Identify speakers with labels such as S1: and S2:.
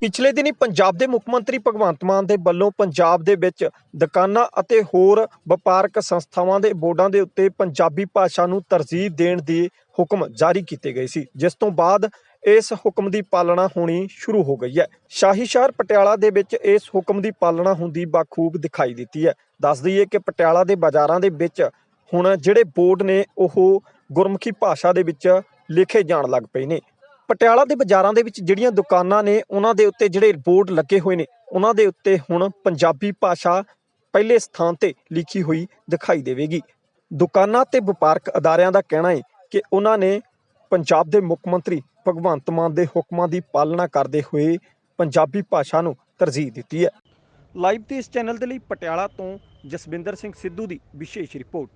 S1: ਪਿਛਲੇ ਦਿਨੀ ਪੰਜਾਬ ਦੇ ਮੁੱਖ ਮੰਤਰੀ ਭਗਵੰਤ ਮਾਨ ਦੇ ਵੱਲੋਂ ਪੰਜਾਬ ਦੇ ਵਿੱਚ ਦੁਕਾਨਾਂ ਅਤੇ ਹੋਰ ਵਪਾਰਕ ਸੰਸਥਾਵਾਂ ਦੇ ਬੋਰਡਾਂ ਦੇ ਉੱਤੇ ਪੰਜਾਬੀ ਭਾਸ਼ਾ ਨੂੰ ਤਰਜੀਹ ਦੇਣ ਦੇ ਹੁਕਮ ਜਾਰੀ ਕੀਤੇ ਗਏ ਸੀ। ਜਿਸ ਤੋਂ ਬਾਅਦ ਇਸ ਹੁਕਮ ਦੀ ਪਾਲਣਾ ਹੋਣੀ ਸ਼ੁਰੂ ਹੋ ਗਈ ਹੈ। ਸ਼ਾਹੀ ਸ਼ਹਿਰ ਪਟਿਆਲਾ ਦੇ ਵਿੱਚ ਇਸ ਹੁਕਮ ਦੀ ਪਾਲਣਾ ਹੁੰਦੀ ਬਾਖੂਬ ਦਿਖਾਈ ਦਿੱਤੀ ਹੈ। ਦੱਸ ਦਈਏ ਕਿ ਪਟਿਆਲਾ ਦੇ ਬਾਜ਼ਾਰਾਂ ਦੇ ਵਿੱਚ ਹੁਣ ਜਿਹੜੇ ਬੋਰਡ ਨੇ, ਉਹ ਗੁਰਮੁਖੀ ਭਾਸ਼ਾ ਦੇ ਵਿੱਚ ਲਿਖੇ ਜਾਣ ਲੱਗ ਪਏ ਨੇ। ਪਟਿਆਲਾ ਦੇ ਬਾਜ਼ਾਰਾਂ ਦੇ ਵਿੱਚ ਜਿਹੜੀਆਂ ਦੁਕਾਨਾਂ ਨੇ, ਉਹਨਾਂ ਦੇ ਉੱਤੇ ਜਿਹੜੇ ਬੋਰਡ ਲੱਗੇ ਹੋਏ ਨੇ, ਉਹਨਾਂ ਦੇ ਉੱਤੇ ਹੁਣ ਪੰਜਾਬੀ ਭਾਸ਼ਾ ਪਹਿਲੇ ਸਥਾਨ ਤੇ ਲਿਖੀ ਹੋਈ ਦਿਖਾਈ ਦੇਵੇਗੀ। ਦੁਕਾਨਾਂ ਤੇ ਵਪਾਰਕ ਅਦਾਰਿਆਂ ਦਾ ਕਹਿਣਾ ਹੈ ਕਿ ਉਹਨਾਂ ਨੇ ਪੰਜਾਬ ਦੇ ਮੁੱਖ ਮੰਤਰੀ ਭਗਵੰਤ ਮਾਨ ਦੇ ਹੁਕਮਾਂ ਦੀ ਪਾਲਣਾ ਕਰਦੇ ਹੋਏ ਪੰਜਾਬੀ ਭਾਸ਼ਾ ਨੂੰ ਤਰਜੀਹ ਦਿੱਤੀ ਹੈ। ਲਾਈਵ ਤੇ ਇਸ ਚੈਨਲ ਦੇ ਲਈ ਪਟਿਆਲਾ ਤੋਂ ਜਸਵਿੰਦਰ ਸਿੰਘ ਸਿੱਧੂ ਦੀ ਵਿਸ਼ੇਸ਼ ਰਿਪੋਰਟ।